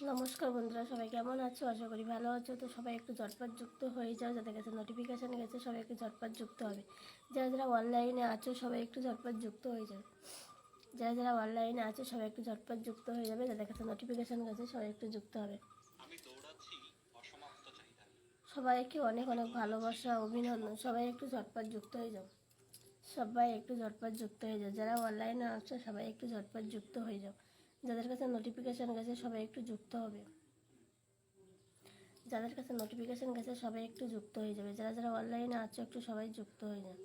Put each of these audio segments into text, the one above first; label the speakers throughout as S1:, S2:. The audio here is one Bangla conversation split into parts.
S1: নমস্কার বন্ধুরা সবাই কেমন আছো? আশা করি ভালো আছো। তো সবাই একটু ঝটপট যুক্ত হয়ে যাও যাদের কাছে নোটিফিকেশান গেছে সবাই একটু ঝটপট যুক্ত হবে। যারা যারা অনলাইনে আছো সবাই একটু ঝটপট যুক্ত হয়ে যাবে যারা যারা অনলাইনে আছো সবাই একটু ঝটপট যুক্ত হয়ে যাবে। যাদের কাছে নোটিফিকেশান গেছে সবাই একটু যুক্ত হবে। সবাইকে অনেক অনেক ভালোবাসা অভিনন্দন। সবাই একটু ঝটপট যুক্ত হয়ে যাও। সবাই একটু ঝটপট যুক্ত হয়ে যাও। যারা অনলাইনে আছো সবাই একটু ঝটপট যুক্ত হয়ে যাও। যাদের কাছে নোটিফিকেশান গেছে, সবাই একটু যুক্ত হবে। যাদের কাছে নোটিফিকেশান গেছে, সবাই একটু যুক্ত হয়ে যাবে। যারা যারা অনলাইনে আছো, একটু সবাই যুক্ত হয়ে যান।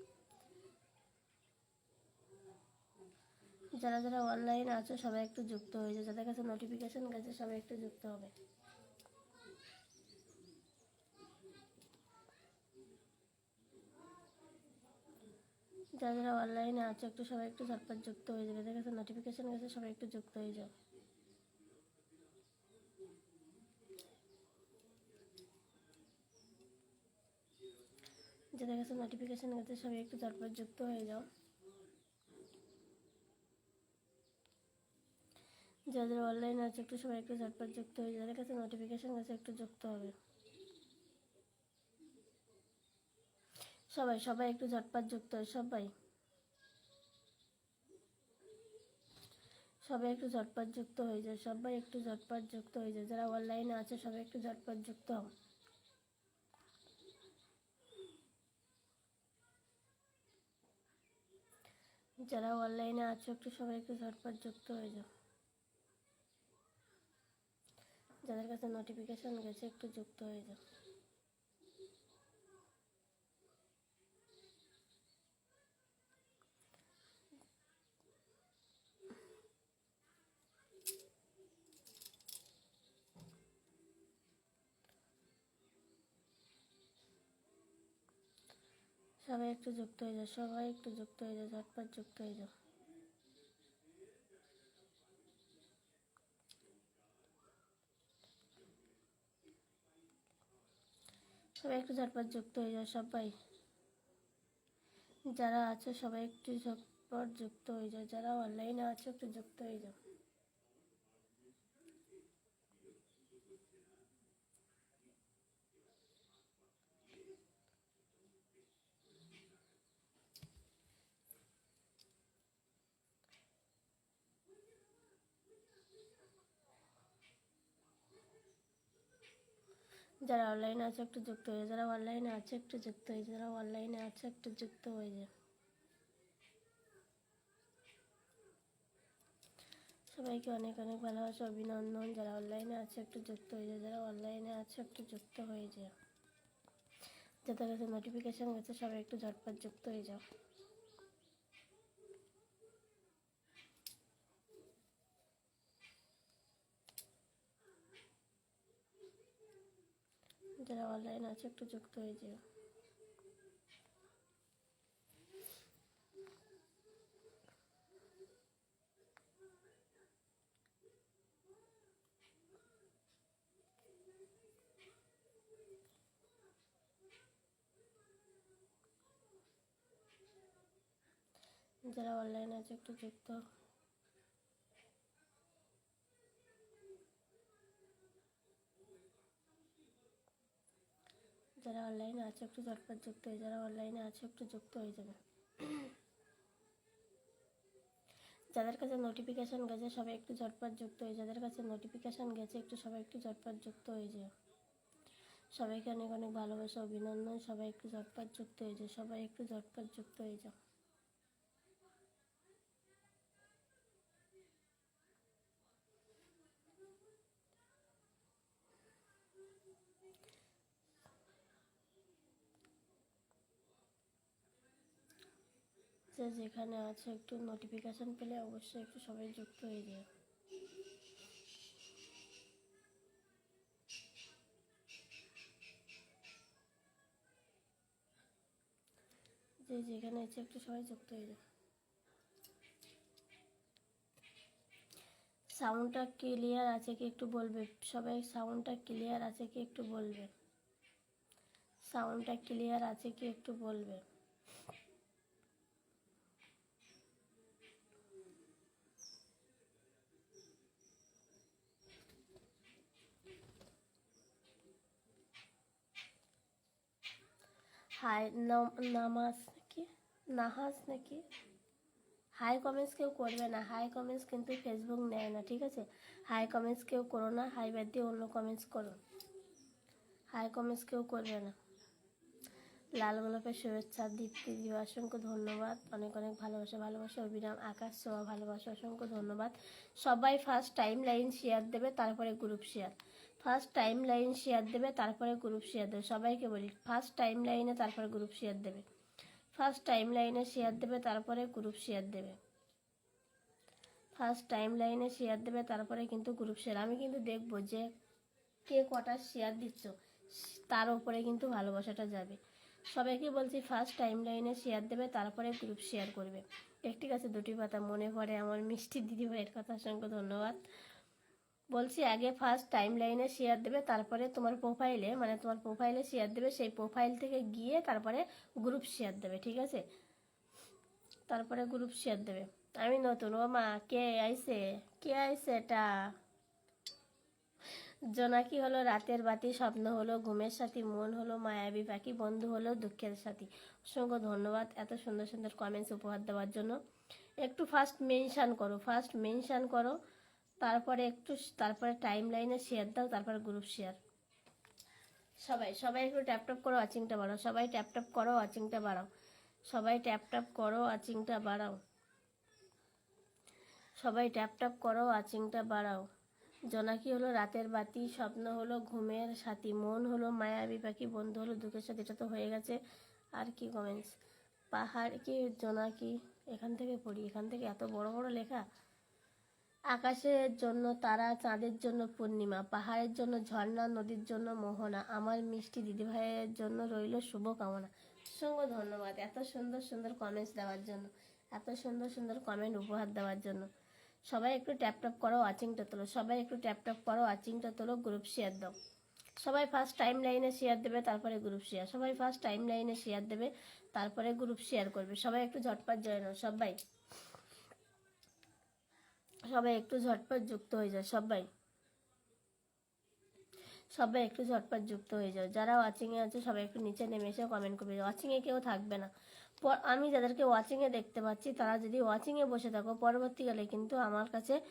S1: যারা যারা অনলাইনে আছো, সবাই একটু যুক্ত হয়ে যাবে যাদের কাছে নোটিফিকেশান গেছে, সবাই একটু যুক্ত হবে। যারা যারা অনলাইনে আছে, একটু সবাই একটু ঝটপট যুক্ত হয়ে যাবে। যাদের কাছে নোটিফিকেশান গেছে, সবাই একটু যুক্ত হয়ে যাও। যাদের কাছে নোটিফিকেশান গেছে, সবাই একটু ঝটপট যুক্ত হয়ে যাও। যাদের অনলাইনে আছে, একটু সবাই একটু ঝটপট যুক্ত হয়ে যাদের কাছে নোটিফিকেশান গেছে, একটু যুক্ত হবে। সবাই সবাই একটু ঝটপট যুক্ত হয় সবাই। সবাই একটু ঝটপট যুক্ত হয়ে যায় সবাই একটু ঝটপট যুক্ত হয়ে যায় যারা অনলাইনে আছে, সবাই একটু ঝটপট যুক্ত হও। যারা অনলাইনে আছো, একটু সবাই একটু ঝটপট যুক্ত হয়ে যাও। যাদের কাছে নোটিফিকেশন গেছে, একটু যুক্ত হয়ে যাও। সবাই একটু যুক্ত হয়ে যাও, সবাই একটু যুক্ত হয়ে যাও, ঝটপট যুক্ত হয়ে যাও। সবাই একটু ঝটপট যুক্ত হয়ে যাও, সবাই। যারা আছো সবাই একটু ঝটপট যুক্ত হয়ে যাও, যারা অনলাইনে আছো একটু যুক্ত হয়ে যাও। যারা অনলাইনে আছে একটু যুক্ত হয়ে, যারা অনলাইনে আছে একটু যুক্ত হয়ে, যারা অনলাইনে আছে একটু যুক্ত হয়ে যায় সবাইকে অনেক অনেক ভালোবাসা, অভিনন্দন। যারা অনলাইনে আছে একটু যুক্ত হয়ে যায় যারা অনলাইনে আছে একটু যুক্ত হয়ে যায় যাদের কাছে নোটিফিকেশান গেছে, সবাই একটু ঝটপট যুক্ত হয়ে যাও। যারা অনলাইন আছে একটু যুক্ত হয়ে যেও। যারা অনলাইন আছে একটু যুক্ত। যারা অনলাইনে আছে, একটু ঝটপট যুক্ত হয়ে, যারা অনলাইনে আছে, একটু যুক্ত হয়ে যাবে। যাদের কাছে নোটিফিকেশান গেছে, সবাই একটু ঝটপট যুক্ত হয়ে, যাদের কাছে নোটিফিকেশান গেছে, একটু সবাই একটু ঝটপট যুক্ত হয়ে যায় সবাইকে অনেক অনেক ভালোবাসা, অভিনন্দন, সবাই একটু ঝটপট যুক্ত হয়ে যায় সবাই একটু ঝটপট যুক্ত হয়ে যাও। যে যেখানে আছে একটু নোটিফিকেশান পেলে অবশ্যই একটু সবাই যুক্ত হয়ে যে যেখানে আছে একটু সবাই যুক্ত হয়ে যায় সাউন্ডটা ক্লিয়ার আছে কি একটু বলবে? সবাই সাউন্ডটা ক্লিয়ার আছে কি একটু বলবে? সাউন্ডটা ক্লিয়ার আছে কি একটু বলবে? হাই নম- নামাজ নাকি? নাহাজ নাকি? হাই কমেন্টস কেউ করবে না। হাই কমেন্টস কিন্তু ফেসবুক নেয় না, ঠিক আছে? হাই কমেন্টস কেউ করো না হাই বাদ দিয়ে অন্য কমেন্টস করো। হাই কমেন্টস কেউ করবে না। লাল গোলাপের শুভেচ্ছা, দীপ্তি দি অসংখ্য ধন্যবাদ। অনেক অনেক ভালোবাসা ভালোবাসা, অভিরাম, আকাশ সোয়া ভালোবাসা, অসংখ্য ধন্যবাদ। সবাই ফার্স্ট টাইম লাইন শেয়ার দেবে, তারপরে group share first time line share দেবে, তারপরে গ্রুপ শেয়ার দেবে। সবাইকে বলি ফার্স্ট টাইম লাইনে তারপরে গ্রুপ শেয়ার দেবে। ফার্স্ট টাইম লাইনে শেয়ার দেবে, তারপরে গ্রুপ শেয়ার দেবে। ফার্স্ট টাইম লাইনে শেয়ার দেবে, তারপরে কিন্তু গ্রুপ শেয়ার আমি কিন্তু দেখব যে কে কটা শেয়ার দিচ্ছ, তার উপরে কিন্তু ভালোবাসাটা যাবে। সবাইকে বলছি ফার্স্ট টাইম লাইনে শেয়ার দেবে, তারপরে গ্রুপ শেয়ার করবে। একটি কাছে দুটি পাতা, মনে পড়ে আমার মিষ্টি দিদি ভাইয়ের কথা, অসংখ্য ধন্যবাদ। বলছি, আগে ফার্স্ট টাইম লাইনে শেয়ার দেবে, তারপরে তোমার প্রোফাইলে মানে তোমার প্রোফাইলে শেয়ার দেবে, সেই প্রোফাইল থেকে গিয়ে তারপরে গ্রুপ শেয়ার দেবে, ঠিক আছে? তারপরে গ্রুপ শেয়ার দেবে। আমি নতুন, ও মা, কে আইসে কে আইসে এটা? জোনাকি হলো রাতের বাতি, স্বপ্ন হলো ঘুমের সাথী, মন হলো মায়াবী পাখি, বন্ধু হলো দুঃখের সাথী। অসংখ্য ধন্যবাদ এত সুন্দর সুন্দর কমেন্টস উপহার দেওয়ার জন্য। একটু ফার্স্ট মেনশান করো ফার্স্ট মেনশান করো। তারপরে একটু তারপরে টাইম লাইনে শেয়ার দাও, তারপরে গ্রুপ শেয়ার সবাই সবাই একটু ট্যাপ ট্যাপ করো ওয়াচিংটা বাড়াও। সবাই ট্যাপ ট্যাপ করো ওয়াচিংটা বাড়াও। সবাই ট্যাপ ট্যাপ করো ওয়াচিংটা বাড়াও। সবাই ট্যাপ ট্যাপ করো ওয়াচিংটা বাড়াও। জোনাকি হলো? রাতের বাতি, স্বপ্ন হলো, ঘুমের সাথী, মন হলো, মায়াবী পাখি, বন্ধু হলো, দুঃখের সাথে এটা তো হয়ে গেছে। আর কি কমেন্টস পাহাড় কি জোনাকি এখান থেকে পড়ি। এখান থেকে এত বড় বড় লেখা? আকাশের জন্য তারা, চাঁদের জন্য পূর্ণিমা, পাহাড়ের জন্য ঝর্ণা, নদীর জন্য মোহনা, আমার মিষ্টি দিদিভাইয়ের জন্য রইল শুভকামনা। অসংখ্য ধন্যবাদ এত সুন্দর সুন্দর কমেন্টস দেওয়ার জন্য, এত সুন্দর সুন্দর কমেন্ট উপহার দেওয়ার জন্য। সবাই একটু ট্যাপ ট্যাপ করো ওয়াচিংটা তোলো। সবাই একটু ট্যাপ ট্যাপ করো ওয়াচিংটা তোলো গ্রুপ শেয়ার দাও। সবাই ফার্স্ট টাইম লাইনে শেয়ার দেবে, তারপরে গ্রুপ শেয়ার সবাই ফার্স্ট টাইম লাইনে শেয়ার দেবে, তারপরে গ্রুপ শেয়ার করবে। সবাই একটু ঝটপট জয়েন হও, সবাই। সবাই একটু ঝটপট যুক্ত হয়ে যায় সবাই। সবাই একটু ঝটপট যুক্ত হয়ে যাও। যারা ওয়াচিংয়ে আছে, সবাই একটু নিচে নেমে এসে কমেন্ট করবে ওয়াচিংয়ে কেউ থাকবে না। প- আমি যাদেরকে ওয়াচিংয়ে দেখতে পাচ্ছি, তারা যদি ওয়াচিংয়ে বসে থাকো, পরবর্তীকালে কিন্তু আমার কাছে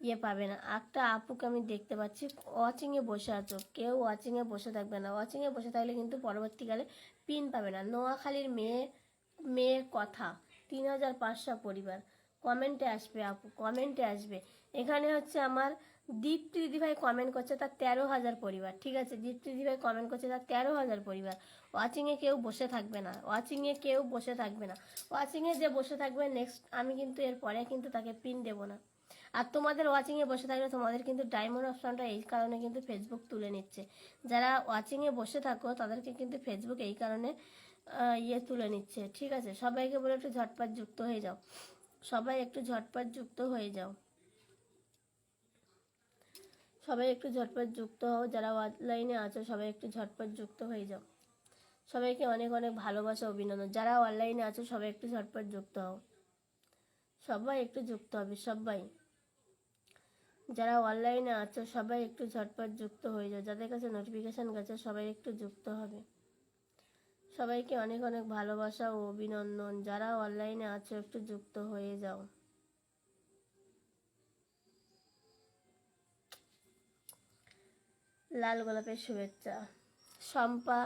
S1: ইয়ে পাবে না। একটা আপুকে আমি দেখতে পাচ্ছি ওয়াচিংয়ে বসে আছো। কেউ ওয়াচিংয়ে বসে থাকবে না। ওয়াচিংয়ে বসে থাকলে কিন্তু পরবর্তীকালে পিন পাবে না। নোয়াখালীর মেয়ে মেয়ের কথা। তিন হাজার পাঁচশো পরিবার। কমেন্টে আসবে আপু কমেন্টে আসবে। এখানে হচ্ছে আমার দীপ্তি দিদিভাই কমেন্ট করছে, তার তেরো হাজার পরিবার, ঠিক আছে? দীপ্তি দিদিভাই কমেন্ট করছে, তার তেরো হাজার পরিবার। ওয়াচিংয়ে কেউ বসে থাকবে না ওয়াচিংয়ে কেউ বসে থাকবে না। ওয়াচিংয়ে যে বসে থাকবে নেক্সট আমি কিন্তু এর পরে কিন্তু তাকে পিন দেবো না। আর তোমাদের ওয়াচিংয়ে বসে থাকলে তোমাদের কিন্তু ডায়মন্ড অপশনটা এই কারণে কিন্তু ফেসবুক তুলে নিচ্ছে। যারা ওয়াচিংয়ে বসে থাকো, তাদেরকে কিন্তু ফেসবুক এই কারণে ইয়ে তুলে নিচ্ছে, ঠিক আছে? সবাইকে বলে একটু ঝটপট যুক্ত হয়ে যাও। সবাই একটু ঝটপট যুক্ত হয়ে যাও। সবাই একটু ঝটপট যুক্ত হও, যারা অনলাইনে আছো, সবাই একটু ঝটপট যুক্ত হয়ে যাও। সবাইকে অনেক অনেক ভালোবাসা, অভিনন্দন। যারা অনলাইনে আছো, সবাই একটু ঝটপট যুক্ত হও। সবাই একটু যুক্ত হবে, সবাই। যারা অনলাইনে আছো, সবাই একটু ঝটপট যুক্ত হয়ে যাও। যাদের কাছে নোটিফিকেশান গেছে, সবাই একটু যুক্ত হবে। সবাইকে অনেক অনেক ভালোবাসা ও অভিনন্দন। যারা অনলাইনে আছো, একটু যুক্ত হয়ে যাও। লাল গোলাপের শুভেচ্ছা। শম্পা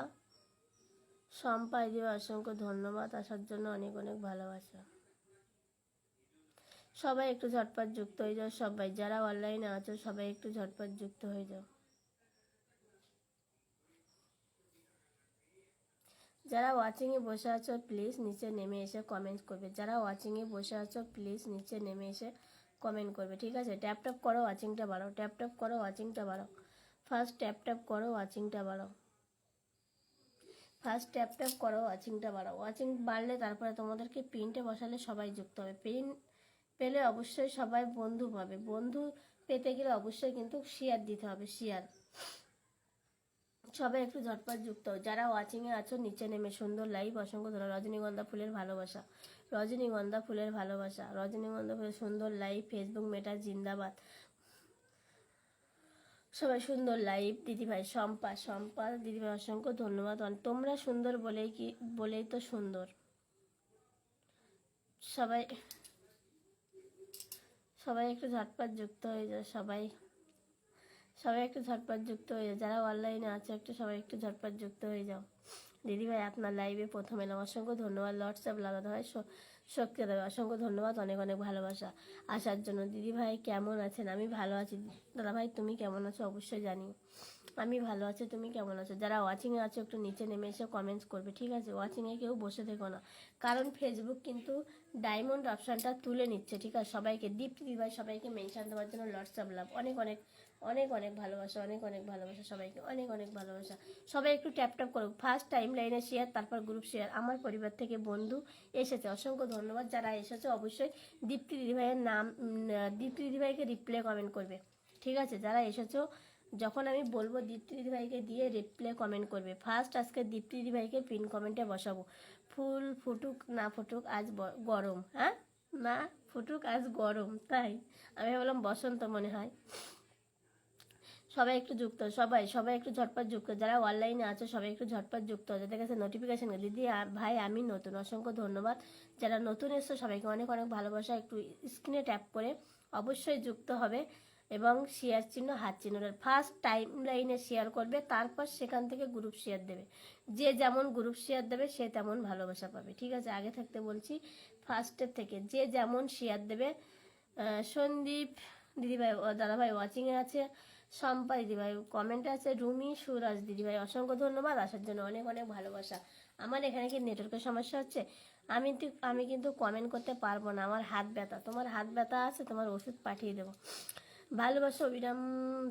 S1: শম্পা দিবে অসংখ্য ধন্যবাদ, আসার জন্য অনেক অনেক ভালোবাসা। সবাই একটু ঝটপট যুক্ত হয়ে যাও, সবাই। যারা অনলাইনে আছো, সবাই একটু ঝটপট যুক্ত হয়ে যাও। যারা ওয়াচিংয়ে বসে আছো প্লিজ নিচে নেমে এসে কমেন্ট করবে। যারা ওয়াচিংয়ে বসে আছো প্লিজ নিচে নেমে এসে কমেন্ট করবে, ঠিক আছে? ট্যাপ ট্যাপ করো ওয়াচিংটা বাড়াও। ট্যাপ ট্যাপ করো ওয়াচিংটা বাড়াও। ফার্স্ট ট্যাপ ট্যাপ করো ওয়াচিংটা বাড়াও। ফার্স্ট ট্যাপ ট্যাপ করো ওয়াচিংটা বাড়াও। ওয়াচিং বাড়লে তারপরে তোমাদেরকে প্রিন্টে বসালে সবাই যুক্ত হবে। প্রিন্ট পেলে অবশ্যই সবাই বন্ধু পাবে। বন্ধু পেতে গেলে অবশ্যই কিন্তু শেয়ার দিতে হবে শেয়ার সবাই একটু ঝটপট যুক্ত। যারা ওয়াচিংয়ে আছো, নিচে নেমে সুন্দর লাইভ অসংখ্য ধন্যবাদ। রজনীগন্ধা ফুলের ভালোবাসা। রজনীগন্ধা ফুলের ভালোবাসা। রজনীগন্ধা ফুলের সুন্দর লাইভ ফেসবুক মেটা জিন্দাবাদ। সবাই সুন্দর লাইভ দিদিভাই শম্পা শম্পা দিদিভাই অসংখ্য ধন্যবাদ। তোমরা সুন্দর বলেই কি বলেই তো সুন্দর। সবাই সবাই একটু ঝটপট যুক্ত হয়ে যায় সবাই। সবাই একটু ঝটপট যুক্ত হয়ে যাও। যারা অনলাইনে আছে, একটু সবাই একটু ঝটপট যুক্ত হয়ে যাও। দিদিভাই আপনার লাইভে প্রথম এলাম। অসংখ্য ধন্যবাদ। হোয়াটসঅ্যাপ লাগাতে হয়। শক্তি দেবে অসংখ্য ধন্যবাদ। অনেক অনেক ভালোবাসা আসার জন্য। দিদিভাই কেমন আছেন? আমি ভালো আছি। দাদাভাই তুমি কেমন আছো? অবশ্যই জানিও আমি ভালো আছি, তুমি কেমন আছো? যারা ওয়াচিংয়ে আছো, একটু নিচে নেমে এসে কমেন্টস করবে, ঠিক আছে? ওয়াচিংয়ে কেউ বসে থেকো না। কারণ ফেসবুক কিন্তু ডায়মন্ড অপশানটা তুলে নিচ্ছে, ঠিক আছে? সবাইকে, দীপ্তি দিদিভাই সবাইকে মেনশন দেওয়ার জন্য হোয়াটসঅ্যাপ লাভ অনেক অনেক অনেক অনেক ভালোবাসা, অনেক অনেক ভালোবাসা সবাইকে, অনেক অনেক ভালোবাসা। সবাই একটু ট্যাপ ট্যাপ করুক। ফার্স্ট টাইম লাইনে শেয়ার তারপর গ্রুপ শেয়ার আমার পরিবার থেকে বন্ধু এসেছে। অসংখ্য ধন্যবাদ। যারা এসেছে, অবশ্যই দীপ্তি দিদিভাইয়ের নাম দীপ্তি দিদিভাইকে রিপ্লে কমেন্ট করবে। ঠিক আছে? যারা এসেছ, যখন আমি বলব দীপ্তি দিদিভাইকে দিয়ে রিপ্লে কমেন্ট করবে। ফার্স্ট আজকে দীপ্তি দিদিভাইকে পিন কমেন্টে বসাবো। ফুল ফুটুক না ফুটুক, আজ গরম। হ্যাঁ? না ফুটুক, আজ গরম। তাই? আমি বললাম বসন্ত মনে হয়। সবাই একটু যুক্ত, সবাই সবাই একটু ঝটপট যুক্ত। যারা অনলাইনে আছে, সবাই একটু ঝটপট যুক্ত। যাদের কাছে নোটিফিকেশন দিদি ভাই, আমি নতুন, অসংখ্য ধন্যবাদ। যারা নতুন এসছো, সবাইকে অনেক অনেক ভালোবাসা। একটু স্ক্রিনে ট্যাপ করে অবশ্যই যুক্ত হবে এবং শেয়ার চিহ্ন, হাত চিহ্নটার ফার্স্ট টাইম লাইনে শেয়ার করবে, তারপর সেখান থেকে গ্রুপ শেয়ার দেবে। যে যেমন গ্রুপ শেয়ার দেবে, সে তেমন ভালোবাসা পাবে। ঠিক আছে? আগে থাকতে বলছি ফার্স্টের থেকে যে যেমন শেয়ার দেবে সন্দীপ দিদিভাই, দাদাভাই ওয়াচিংয়ে আছে। শম্পা দিদিভাই কমেন্টে আছে রুমি সুরাজ দিদিভাই, অসংখ্য ধন্যবাদ, আসার জন্য অনেক অনেক ভালোবাসা। আমার এখানে কি নেটওয়ার্কের সমস্যা হচ্ছে? আমি আমি কিন্তু কমেন্ট করতে পারব না, আমার হাত ব্যথা। তোমার হাত ব্যথা আছে, তোমার ওষুধ পাঠিয়ে দেবো। ভালোবাসো অবিরাম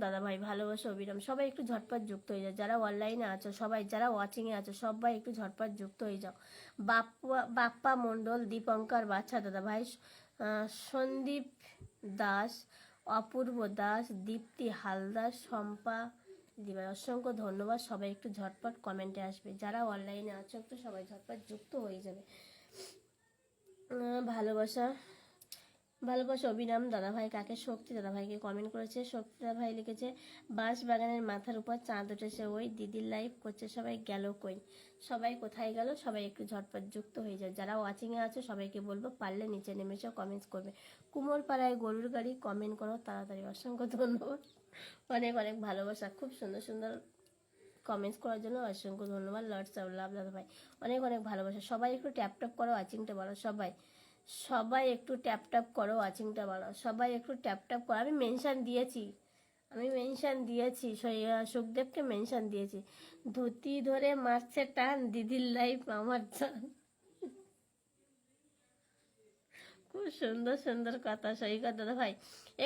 S1: দাদা ভাই ভালোবাসো অবিরাম। সবাই একটু ঝটপট যুক্ত হয়ে যাও। যারা অনলাইনে আছো, সবাই, যারা ওয়াচিংয়ে আছো, সবাই একটু ঝটপট যুক্ত হয়ে যাও। বাপ্পা বাপ্পা মণ্ডল, দীপঙ্কর বাচ্চা দাদা ভাই সন্দীপ দাস অপূর্ব দাস, দীপ্তি হালদার, শম্পা দিবা অসংখ্য ধন্যবাদ। সবাই একটু ঝটপট কমেন্টে আসবে। যারা অনলাইনে আছো, একটু সবাই ঝটপট যুক্ত হয়ে যাবে। ভালোবাসা ভালোবাসা অভিনাম দাদাভাই, কাকে শক্তি দাদাভাইকে কমেন্ট করেছে? শক্তি দাদাভাই লিখেছে বাঁশ বাগানের মাথার উপর চাঁদ উঠেছে ওই দিদির লাইভ করছে সবাই গেল কই? সবাই কোথায় গেল? সবাই একটু ঝটপট যুক্ত হয়ে যায় যারা ওয়াচিংয়ে আছে, সবাইকে বলব, পারলে নিচে নেমে এসে কমেন্টস করবে। কুমোর পাড়ায় গরুর গাড়ি কমেন্ট করো, তাড়াতাড়ি। অসংখ্য ধন্যবাদ। অনেক অনেক ভালোবাসা। খুব সুন্দর সুন্দর কমেন্টস করার জন্য অসংখ্য ধন্যবাদ লর্ড সাউল্লাভ দাদা ভাই অনেক অনেক ভালোবাসা। সবাই একটু ট্যাপ ট্যাপ করো ওয়াচিংটা বলো সবাই। সবাই একটু ট্যাপ ট্যাপ করো ওয়াচিংটা বলো সবাই একটু ট্যাপ ট্যাপ করো। আমি মেনশন দিয়েছি। আমি মেনশন দিয়েছি। সুখদেবকে মেনশন দিয়েছি। ধুতি ধরে মারছে টান দিদির লাইফ আমার জান খুব সুন্দর সুন্দর কথা সই কথা দাদা ভাই।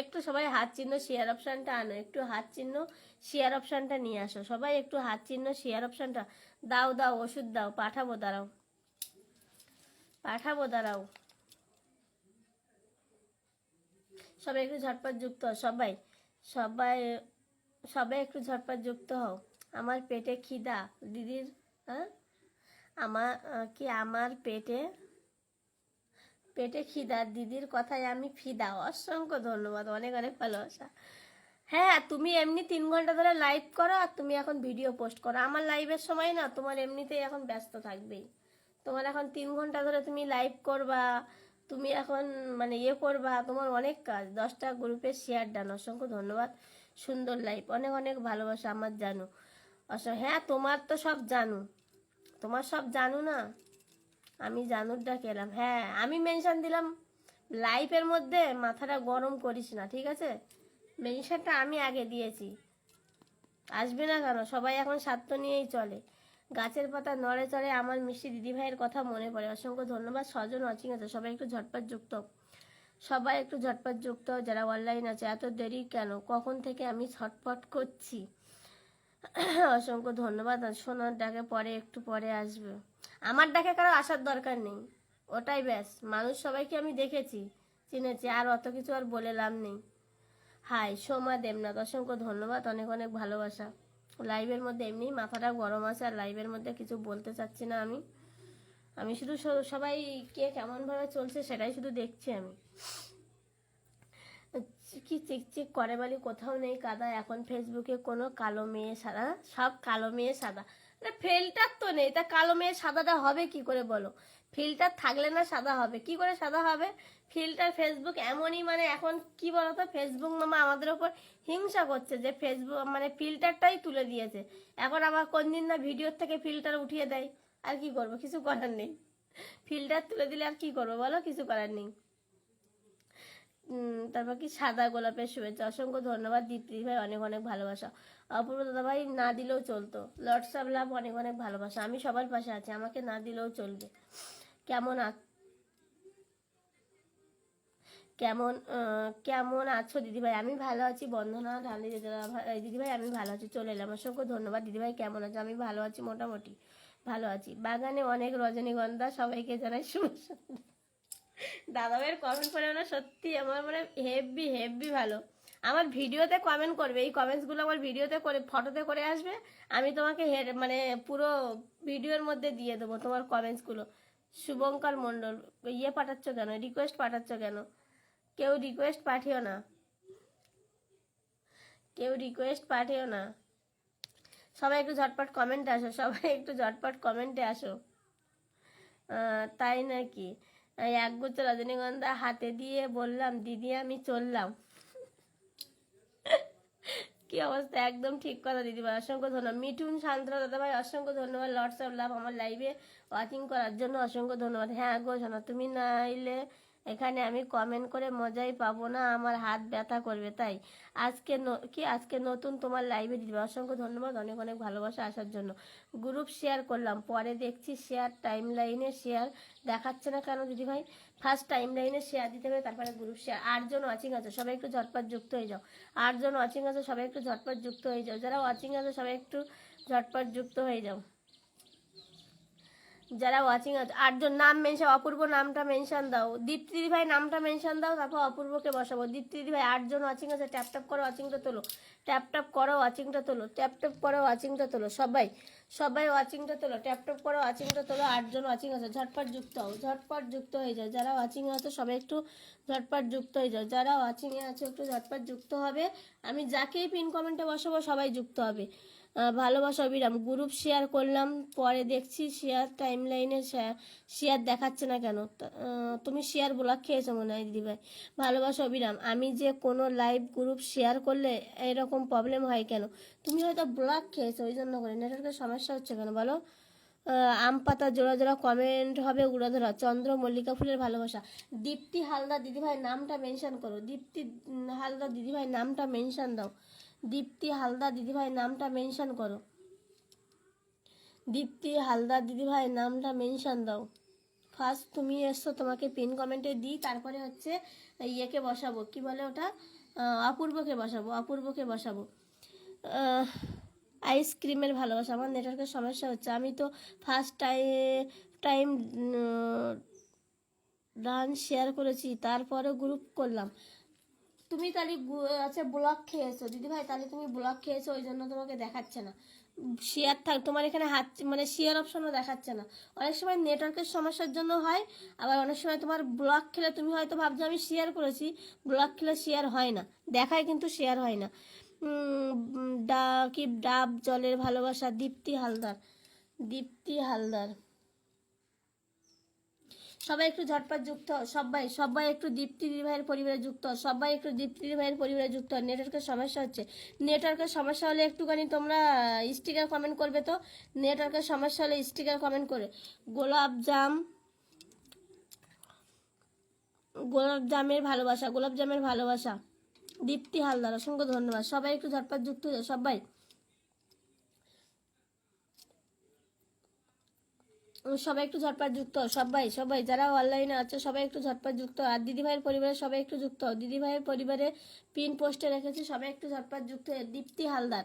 S1: একটু সবাই হাত চিহ্ন শেয়ার অপশানটা আনো। একটু হাত চিহ্ন শেয়ার অপশানটা নিয়ে আসো। সবাই একটু হাত চিহ্ন শেয়ার অপশানটা দাও দাও, ওষুধ দাও। পাঠাবো, দাঁড়াও। পাঠাবো, দাঁড়াও। সবাই একটু ঝটপট যুক্ত হও, সবাই। সবাই সবাই একটু ঝটপট যুক্ত হও। আমার পেটে খিদা। দিদির হ্যাঁ? আমার কি আমার পেটে? পেটে খিদা। দিদির কথায় আমি ফিদা। অসংখ্য ধন্যবাদ। অনেক অনেক ভালোবাসা। হ্যাঁ তুমি এমনি তিন ঘণ্টা ধরে লাইভ করো আর তুমি এখন ভিডিও পোস্ট করো। আমার লাইভের সময় না, তোমার এমনিতেই এখন ব্যস্ত থাকবেই। তোমার এখন তিন ঘণ্টা ধরে তুমি লাইভ করবা। তুমি এখন মানে ইয়ে করবা, তোমার অনেক কাজ। দশটা গ্রুপে শেয়ার ডান। অসংখ্য ধন্যবাদ। সুন্দর লাইফ অনেক অনেক ভালোবাসা আমার, জানো। অসংখ্য হ্যাঁ তোমার তো সব জানো। তোমার সব জানো না? আমি জানুরটা কেলাম হ্যাঁ আমি মেনশন দিলাম লাইফের মধ্যে মাথাটা গরম করিস না, ঠিক আছে? মেনশনটা আমি আগে দিয়েছি। আসবে না কেন? সবাই এখন স্বার্থ নিয়েই চলে। গাছের পাতা নড়ে চড়ে আমার মিষ্টি দিদিভাইয়ের কথা মনে পড়ে। অসংখ্য ধন্যবাদ, স্বজন ওয়াচিং আছে সবাই একটু ঝটপট যুক্ত। সবাই একটু ঝটপট যুক্ত, যারা অনলাইন আছে, এত দেরি কেন? কখন থেকে আমি ছটপট করছি? অসংখ্য ধন্যবাদ সোনার ডাকে পরে একটু পরে আসবে। আমার ডাকে কারও আসার দরকার নেই, ওটাই ব্যাস। মানুষ সবাইকে আমি দেখেছি, চিনেছি, আর অত কিছু আর বলে লাভ নেই। হাই সোমা দেবনাথ, অসংখ্য ধন্যবাদ, অনেক অনেক ভালোবাসা। লাইভের মধ্যে এমনি মাথাটা গরম আছে আর লাইভের মধ্যে কিছু বলতে চাচ্ছি না আমি। আমি শুধু সবাই কে কেমনভাবে চলছে সেটাই শুধু দেখছি আমি। কি চিকচিক করে বলি, কোথাও নেই কাদা, এখন ফেসবুকে কোনো কালো মেয়ে সাদা, সব কালো মেয়ে সাদা। ফিল্টার তো নেই, তা কালো মেয়ে সাদাটা হবে কি করে বলো? ফিল্টার থাকলে না সাদা হবে। কি করে সাদা হবে? ফিল্টার ফেসবুক এমনই মানে এখন কি বলতো? ফেসবুক মামা আমাদের ওপর হিংসা করছে যে ফেসবুক মানে ফিল্টারটাই তুলে দিয়েছে। এখন আবার কোন দিন না ভিডিওর থেকে ফিল্টার উঠিয়ে দেয়। আর কি করব? কিছু করার নেই। ফিল্টার তুলে দিলে আর কি করব বলো? কিছু করার নেই। তারপর কি সাদা গোলাপের শুভেচ্ছা। অসংখ্য ধন্যবাদ দীপ্তি ভাই, অনেক অনেক ভালোবাসা। অপূর্ব দাদা ভাই, না দিলেও চলতো। অফ লাভ অনেক অনেক ভালোবাসা। আমি সবার পাশে আছি। আমাকে না দিলেও চলবে। কেমন কেমন কেমন আছো দিদিভাই? আমি ভালো আছি বন্ধনা ঢালি দিদিভাই, আমি ভালো আছি, চলে এলাম। অসংখ্য ধন্যবাদ। দিদিভাই, কেমন আছো? আমি ভালো আছি, মোটামুটি ভালো আছি। বাগানে অনেক রজনীগন্ধা, সবাইকে জানাই শুভ দাদাভাইয়ের কমেন্ট করে না, সত্যি আমার মানে হেভি হেভি ভালো। আমার ভিডিওতে কমেন্ট করবে, এই কমেন্টসগুলো আমার ভিডিওতে করে ফটোতে করে আসবে। আমি তোমাকে মানে পুরো ভিডিওর মধ্যে দিয়ে দেবো তোমার কমেন্টসগুলো শুভঙ্কর মণ্ডল ইয়ে পাঠাচ্ছ কেন? রিকোয়েস্ট পাঠাচ্ছ কেন? কেউ রিকোয়েস্ট পাঠিও না। কেউ রিকোয়েস্ট পাঠিও না। সবাই একটু ঝটপট কমেন্টে আসো, সবাই একটু ঝটপট কমেন্টে আসো। তাই নাকি? একগুচ্ছ রজনীগন্ধা হাতে দিয়ে বললাম, দিদি, আমি চললাম। কি অবস্থা? একদম ঠিক কথা দিদি ভাই, অসংখ্য ধন্যবাদ। মিঠুন শান্তরা দাদা ভাই অসংখ্য ধন্যবাদ। লর্ডস অফ লাভ আমার লাইভে ওয়াচিং করার জন্য অসংখ্য ধন্যবাদ। হ্যাঁ গো শোনা তুমি না এলে এখানে আমি কমেন্ট করে মজাই পাবো না। আমার হাত ব্যথা করবে, তাই। আজকে কি আজকে নতুন তোমার লাইভে দিবে অসংখ্য ধন্যবাদ। অনেক অনেক ভালোবাসা আসার জন্য। গ্রুপ শেয়ার করলাম, পরে দেখছি শেয়ার টাইম লাইনে শেয়ার দেখাচ্ছে না কেন দিদি ভাই? ফার্স্ট টাইম লাইনে শেয়ার দিতে হবে, তারপরে গ্রুপ শেয়ার আটজন ওয়াচিং আছে, সবাই একটু ঝটপট যুক্ত হয়ে যাও। আটজন ওয়াচিং আছে, সবাই একটু ঝটপট যুক্ত হয়ে যাও। যারা ওয়াচিং আছে, সবাই একটু ঝটপট যুক্ত হয়ে যাও। যারা ওয়াচিং আছে, আটজন নাম মেনশন অপূর্ব নামটা মেনশন দাও। দীপ্তি ভাই নামটা মেনশন দাও, তারপর অপূর্বকে বসাবো। দীপ্তি ভাই, আটজন ওয়াচিং আছে ট্যাপ ট্যাপ করো ওয়াচিংটা তোলো। ট্যাপ ট্যাপ করো ওয়াচিংটা তোলো। ট্যাপ ট্যাপ করো ওয়াচিংটা তোলো। সবাই সবাই ওয়াচিংটা তোলো। ট্যাপ ট্যাপ করো ওয়াচিংটা তোলো, আটজন ওয়াচিং আছে। ঝটপট যুক্ত হও, ঝটপট যুক্ত হয়ে যাও। যারা ওয়াচিং আছে, সবাই একটু ঝটপট যুক্ত হয়ে যাও। যারা ওয়াচিংয়ে আছে, একটু ঝটপট যুক্ত হবে। আমি যাকেই পিন কমেন্টে বসাবো, সবাই যুক্ত হবে। ভালোবাসা অবিরাম। গ্রুপ শেয়ার করলাম পরে দেখছি শেয়ার টাইম লাইনে শেয়ার দেখাচ্ছে না কেন? তুমি শেয়ার ব্লক খেয়েছো মনে হয় দিদিভাই। ভালোবাসা অবিরাম। আমি যে কোনো লাইভ গ্রুপ শেয়ার করলে এরকম প্রবলেম হয় কেন? তুমি হয়তো ব্লক খেয়েছো ওই জন্য করে। নেটওয়ার্কের সমস্যা হচ্ছে কেন বলো? আম পাতা জোড়া জোড়া কমেন্ট হবে উড়াধরা চন্দ্র মল্লিকা ফুলের ভালোবাসা। দীপ্তি হালদার দিদিভাই নামটা মেনশন করো। দীপ্তি উম, হালদার দিদিভাই নামটা মেনশন দাও। দীপ্তি হালদার দিদিভাই নামটা মেনশন করো। দীপ্তি হালদার দিদিভাই নামটা মেনশন দাও। ফার্স্ট তুমি এসছো তোমাকে পিন কমেন্টে দিই, তারপরে হচ্ছে ইয়েকে বসাবো। কি বলে ওটা? অপূর্বকে বসাবো অপূর্বকে বসাবো। আইসক্রিমের ভালোবাসা, আমার নেটওয়ার্কের সমস্যা হচ্ছে। আমি তো first time time dance share করেছি তারপরে গ্রুপ করলাম। তুমি তাহলে আচ্ছা ব্লক খেয়েছো। দিদি ভাই, তাহলে তুমি ব্লক খেয়েছো, ওই জন্য তোমাকে দেখাচ্ছে না। শেয়ার থাক, তোমার এখানে হাত মানে শেয়ার অপশনও দেখাচ্ছে না। অনেক সময় নেটওয়ার্কের সমস্যার জন্য হয়, আবার অনেক সময় তোমার ব্লক খেলে তুমি হয়তো ভাবছ, আমি শেয়ার করেছি। ব্লক খেলে শেয়ার হয় না। দেখায় কিন্তু শেয়ার হয় না। ডা, কি, ডাব, জলের ভালোবাসা, দীপ্তি হালদার। দীপ্তি হালদার। সবাই একটু ঝটপট যুক্ত সবাই সবাই একটু দীপ্তি দিদিভাইয়ের পরিবারে যুক্ত সবাই একটু দীপ্তি দিদিভাইয়ের পরিবারে যুক্ত নেটওয়ার্কের সমস্যা হচ্ছে, নেটওয়ার্কের সমস্যা হলে একটুখানি তোমরা স্টিকার কমেন্ট করবে তো? নেটওয়ার্কের সমস্যা হলে স্টিকার কমেন্ট করে। গোলাপ জাম, গোলাপ জামের ভালোবাসা, গোলাপ জামের ভালোবাসা। দীপ্তি হালদার, অসংখ্য ধন্যবাদ। সবাই একটু ঝটপট যুক্ত সবাই। সবাই একটু ঝটপট যুক্ত, সবাই সবাই, যারা অনলাইনে আছে, সবাই একটু ঝটপট যুক্ত। আর দিদিভাইয়ের পরিবারে সবাই একটু যুক্ত। দিদিভাইয়ের পরিবারে পিন পোস্টে রেখেছি, সবাই একটু ঝটপট যুক্ত। দীপ্তি হালদার।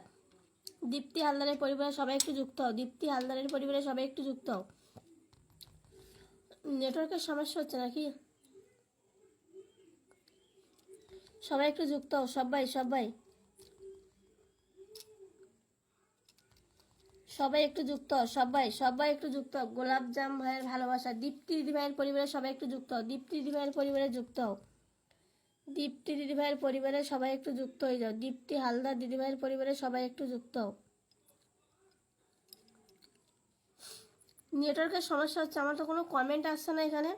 S1: দীপ্তি হালদারের পরিবারে সবাই একটু যুক্ত। দীপ্তি হালদারের পরিবারে সবাই একটু যুক্ত। নেটওয়ার্কের সমস্যা হচ্ছে নাকি? সবাই একটু যুক্ত, সবাই সবাই। সবাই একটু যুক্ত, সবাই সবাই একটু যুক্ত। গোলাপ জাম ভাইয়ের ভালোবাসা, দীপ্তি দিদি ভাইয়ের পরিবারে সবাই একটু যুক্ত, দীপ্তি দিদি ভাইয়ের পরিবারে যুক্ত। দীপ্তি দিদিভাইয়ের পরিবারে সবাই একটু যুক্ত হয়ে যাও দীপ্তি হালদার দিদিভাইয়ের পরিবারে সবাই একটু যুক্ত। নেটওয়ার্কের সমস্যা হচ্ছে, আমার তো কোনো কমেন্ট আসছে না এখানে।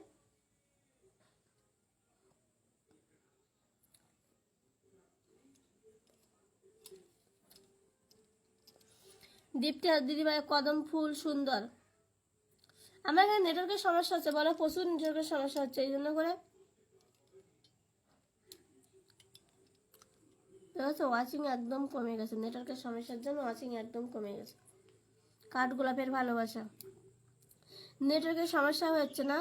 S1: দীপ্তি দিদিভাই কদম ফুল সুন্দর। আমার এখানে নেটওয়ার্কের সমস্যা হচ্ছে, বলো, প্রচুর নেটওয়ার্কের সমস্যা হচ্ছে, এই জন্য করে। ওয়াচিং একদম কমে গেছে নেটওয়ার্কের সমস্যার জন্য ওয়াচিং একদম কমে গেছে। কাঠ গোলাপের ভালোবাসা। নেটওয়ার্কের সমস্যা হচ্ছে না।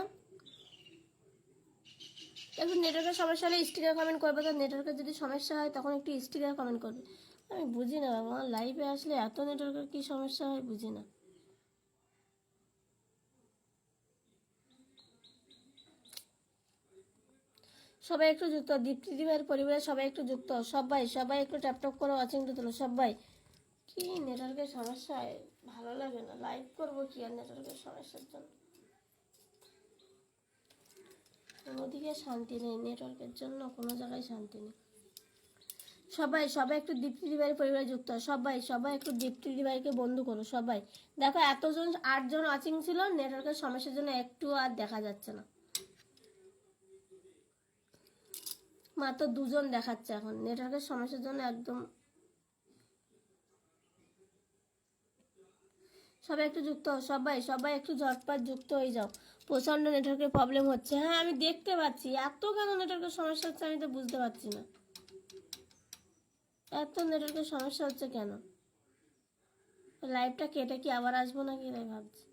S1: একটু নেটওয়ার্কের সমস্যা হলে স্টিকার কমেন্ট করবে, তো নেটওয়ার্কের যদি সমস্যা হয়, তখন একটু স্টিকার কমেন্ট করবে। আমি বুঝি না বাবা লাইভে আসলে এত নেটওয়ার্কের কী সমস্যা হয় বুঝি না সবাই একটু যুক্ত। দীপ্তি দিদিভাইয়ের পরিবারের সবাই একটু যুক্ত। সবাই সবাই একটু ট্যাপটপ ট্যাপ করে ওয়াচিংটা তোলো সবাই কি নেটওয়ার্কের সমস্যা হয় ভালো লাগে না লাইভ করব কি আর নেটওয়ার্কের সমস্যার জন্য ওদিকে শান্তি নেই নেটওয়ার্কের জন্য কোনো জায়গায় শান্তি নেই সবাই সবাই একটু দীপ্তি দিদিভাইয়ের পরিবারে যুক্ত হয়। সবাই সবাই একটু দীপ্তি দিদিভাইকে বন্ধু করো, সবাই। দেখো, এতজন, আটজন ওয়াচিং ছিল নেটওয়ার্কের সমস্যার জন্য একটু আর দেখা যাচ্ছে না। মাত্র দুজন দেখাচ্ছে এখন। নেটওয়ার্কের সমস্যার জন্য একদম সবাই একটু যুক্ত হও, সবাই সবাই একটু ঝটপট যুক্ত হয়ে যাও। প্রচণ্ড নেটওয়ার্কের প্রবলেম হচ্ছে। হ্যাঁ আমি দেখতে পাচ্ছি। এত কেন নেটওয়ার্কের সমস্যা হচ্ছে আমি তো বুঝতে পারছি না। এত নেটওয়ার্কের সমস্যা হচ্ছে কেন? লাইভটা কেটে কি আবার আসব নাকি? এটাই ভাবছি।